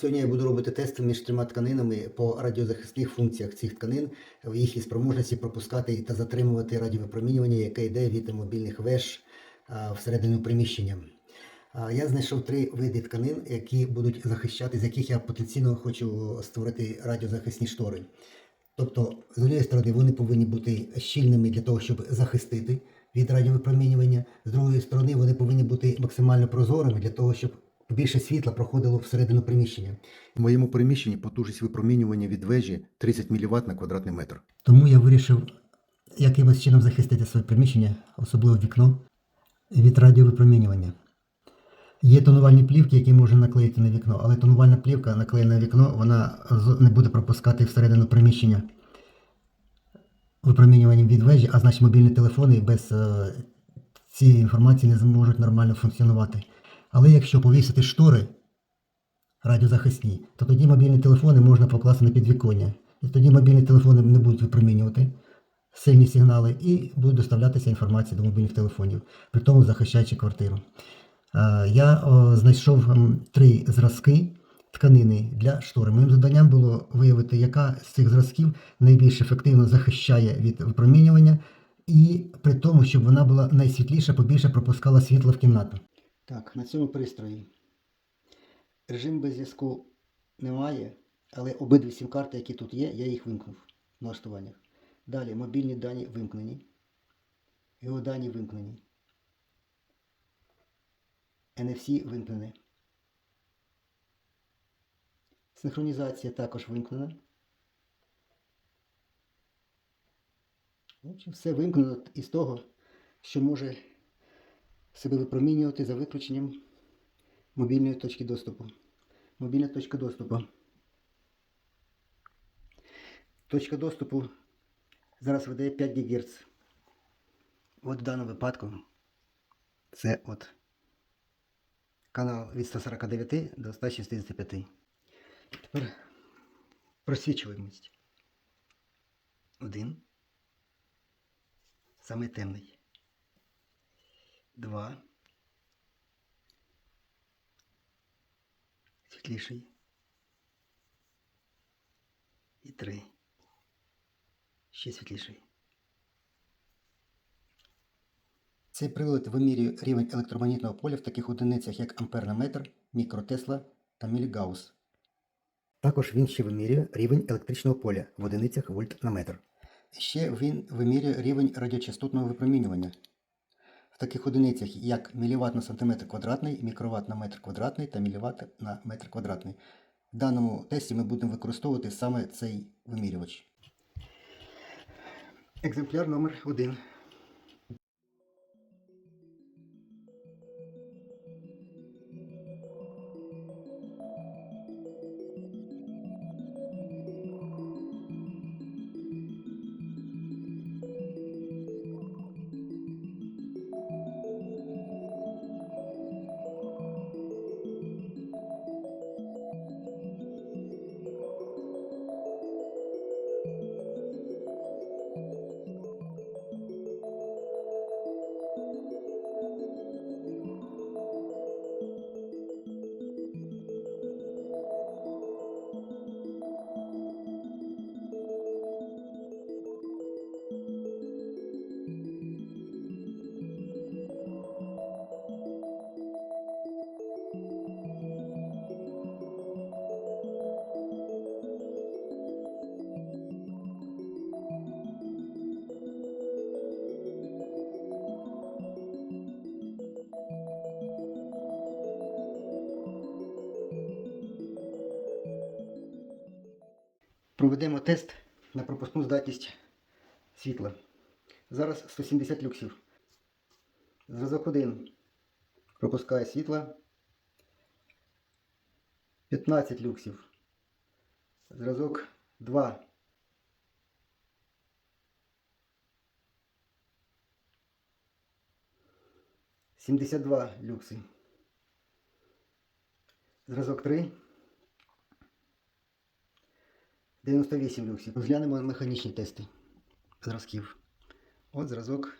Сьогодні я буду робити тести між трьома тканинами по радіозахисних функціях цих тканин, в їхній спроможності пропускати та затримувати радіовипромінювання, яке йде від мобільних веж всередину приміщення. Я знайшов три види тканин, які будуть захищати, з яких я потенційно хочу створити радіозахисні штори. Тобто, з однієї сторони, вони повинні бути щільними для того, щоб захистити від радіовипромінювання. З другої сторони, вони повинні бути максимально прозорими для того, щоб більше світла проходило всередину приміщення. В моєму приміщенні потужність випромінювання від вежі 30 мВт на квадратний метр. Тому я вирішив якимось чином захистити своє приміщення, особливо вікно, від радіовипромінювання. Є тонувальні плівки, які можна наклеїти на вікно, але тонувальна плівка, наклеєна на вікно, вона не буде пропускати всередину приміщення випромінювання від вежі, а значить мобільні телефони без е, цієї інформації не зможуть нормально функціонувати. Але якщо повісити штори радіозахисні, то тоді мобільні телефони можна покласти на підвіконня. І тоді мобільні телефони не будуть випромінювати сильні сигнали і буде доставлятися інформація до мобільних телефонів, при тому захищаючи квартиру. Е, Я знайшов три зразки тканини для штори. Моїм завданням було виявити, яка з цих зразків найбільш ефективно захищає від випромінювання, і при тому, щоб вона була найсвітліша, побільше пропускала світло в кімнату. Так, на цьому пристрої режим без зв'язку немає, але обидві сім-карти, які тут є, я їх вимкнув в налаштуваннях. Далі мобільні дані вимкнені. Його дані вимкнені. NFC вимкнене. Синхронізація також вимкнена. Все вимкнено із того, що може себе випромінювати за виключенням мобільної точки доступу. Мобільна точка доступу. Точка доступу зараз видає 5 ГГц. От в даному випадку це от канал від 149 до 165. Тепер просвічуємость. Один. Самий темний. Два. Світліший. І три. Ще світліший. Цей прилад вимірює рівень електромагнітного поля в таких одиницях, як ампер метр, мікротесла та мілігаус. Також він ще вимірює рівень електричного поля в одиницях вольт на метр. Ще він вимірює рівень радіочастотного випромінювання таких одиницях, як міліват на сантиметр квадратний, мікроват на метр квадратний та міліват на метр квадратний. В даному тесті ми будемо використовувати саме цей вимірювач. Екземпляр номер 1. Проведемо тест на пропускну здатність світла. Зараз 170 люксів. Зразок 1 пропускає світла 15 люксів. Зразок 2 72 люкси. Зразок 3 98 люксів. Розглянемо механічні тести зразків. От зразок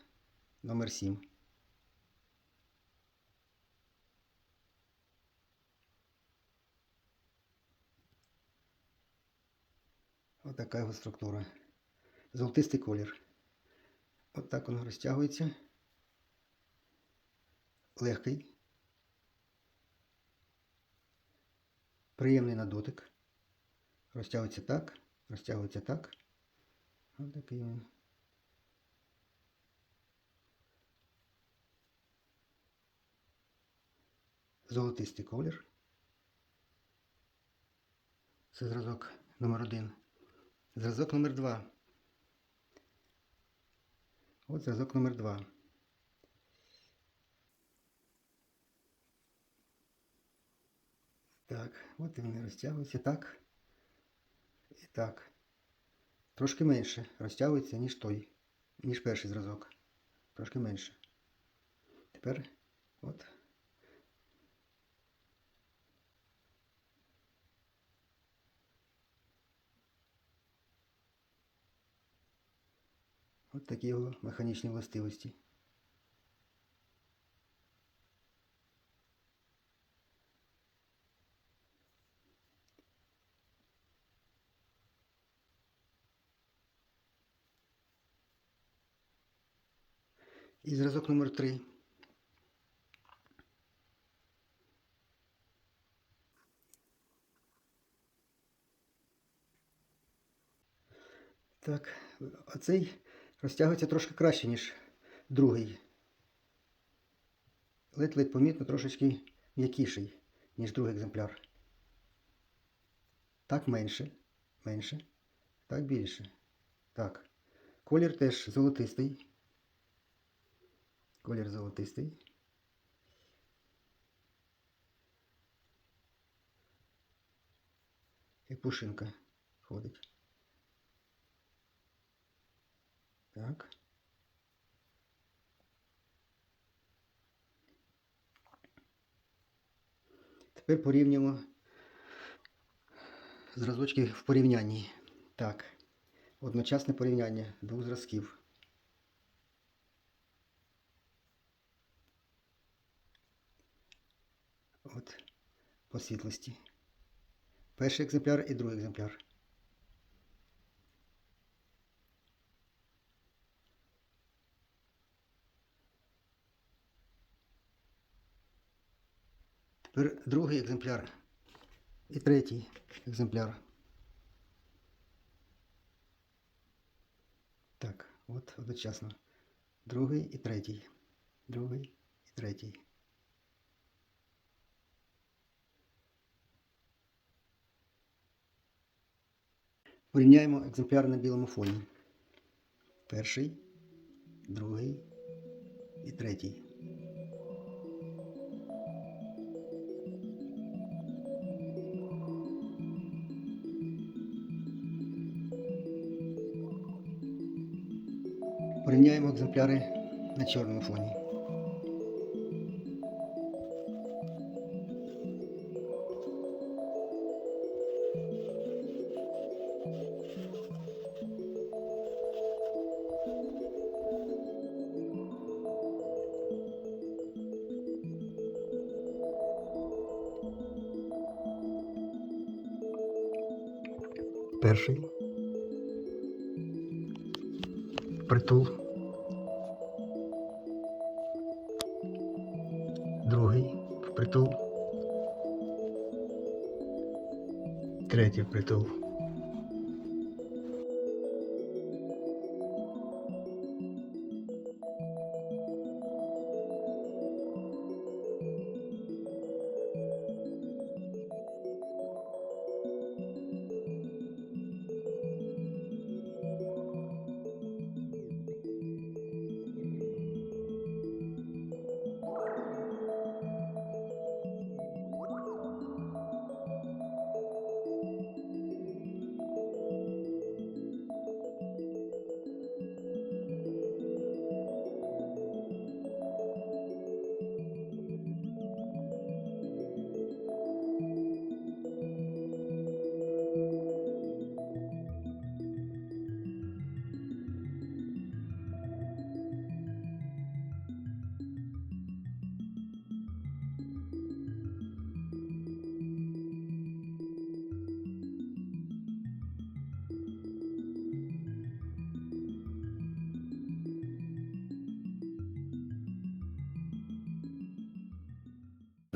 номер 7. Отака його структура. Золотистий колір. От так воно розтягується. Легкий. Приємний на дотик. Розтягується так, розтягується так. Ось такий він. Золотистий колір. Це зразок номер один. Зразок номер два. От зразок номер два. Так, от він розтягується так. І так. Трошки менше розтягується, ніж той, ніж перший зразок. Трошки менше. Тепер от. От такі його механічні властивості. І зразок номер 3. Так, оцей розтягується трошки краще, ніж другий. Ледь-ледь помітно трошечки м'якіший, ніж другий екземпляр. Так менше, менше, так більше. Так. Колір теж золотистий. Колір золотистий. Як пушинка ходить. Так. Тепер порівнюємо зразочки в порівнянні. Так. Одночасне порівняння двох зразків. От по світлості. Перший екземпляр і другий екземпляр. Тепер другий екземпляр і третій екземпляр. Так, от одночасно. Другий і третій. Другий і третій. Порівняємо екземпляри на білому фоні. Перший, другий і третій. Порівняємо екземпляри на чорному фоні. Перший. Притул. Другий впритул. Третій впритул.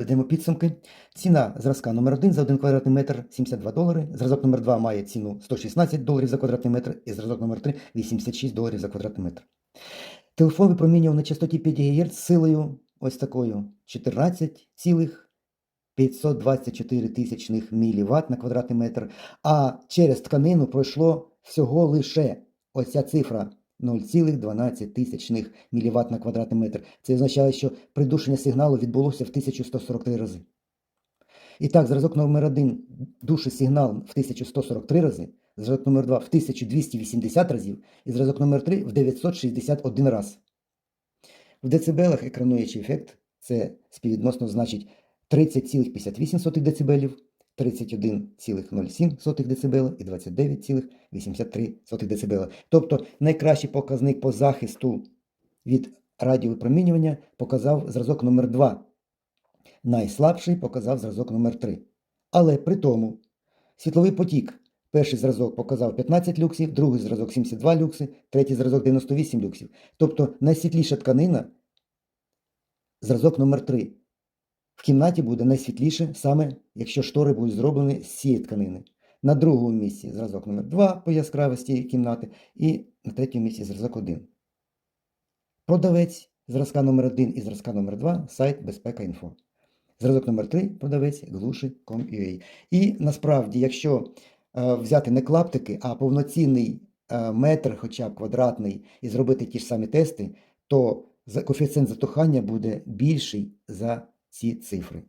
Підведемо підсумки. Ціна зразка номер 1 за 1 квадратний метр 72 долари. Зразок номер 2 має ціну 116 доларів за квадратний метр, і зразок номер 3 86 доларів за квадратний метр. Телефон випромінював на частоті 5 ГГц силою ось такою 14,524 тисячних міліватт на квадратний метр, а через тканину пройшло всього лише ось ця цифра 0,12 тисячних міліватт на квадратний метр. Це означає, що придушення сигналу відбулося в 1143 рази. І так, зразок номер 1 душить сигнал в 1143 рази, зразок номер 2 в 1280 разів, і зразок номер 3 в 961 раз. В децибелах екрануючий ефект це співвідносно значить 30,58 дБ, 31,07 дБ і 29,83 дБ. Тобто найкращий показник по захисту від радіовипромінювання показав зразок номер 2 Найслабший показав зразок номер 3 Але при тому світловий потік. Перший зразок показав 15 люксів, другий зразок 72 люкси, третій зразок 98 люксів. Тобто найсвітліша тканина зразок номер 3 В кімнаті буде найсвітліше, саме якщо штори будуть зроблені з цієї тканини. На другому місці зразок номер 2 по яскравості кімнати, і на третьому місці зразок 1. Продавець зразка номер 1 і зразка номер 2 сайт Безпека.Інфо. Зразок номер 3 продавець глуши.com.ua. І насправді, якщо е, взяти не клаптики, а повноцінний е, метр, хоча б квадратний, і зробити ті ж самі тести, то коефіцієнт затухання буде більший за ці цифри.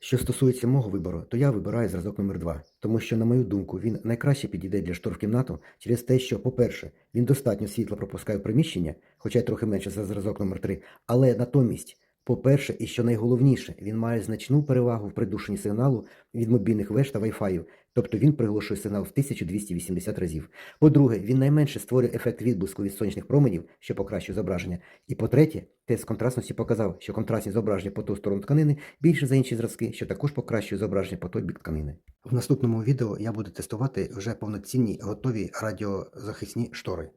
Що стосується мого вибору, то я вибираю зразок номер 2 тому що, на мою думку, він найкраще підійде для штор в кімнату через те, що, по-перше, він достатньо світла пропускає приміщення, хоча й трохи менше за зразок номер 3 але натомість, по-перше, і що найголовніше, він має значну перевагу в придушенні сигналу від мобільних веж та Wi-Fi, тобто він приглушує сигнал в 1280 разів. По-друге, він найменше створює ефект відблиску від сонячних променів, що покращує зображення. І по-третє, тест контрастності показав, що контрастність зображення по ту сторону тканини більше за інші зразки, що також покращує зображення по той бік тканини. В наступному відео я буду тестувати вже повноцінні готові радіозахисні штори.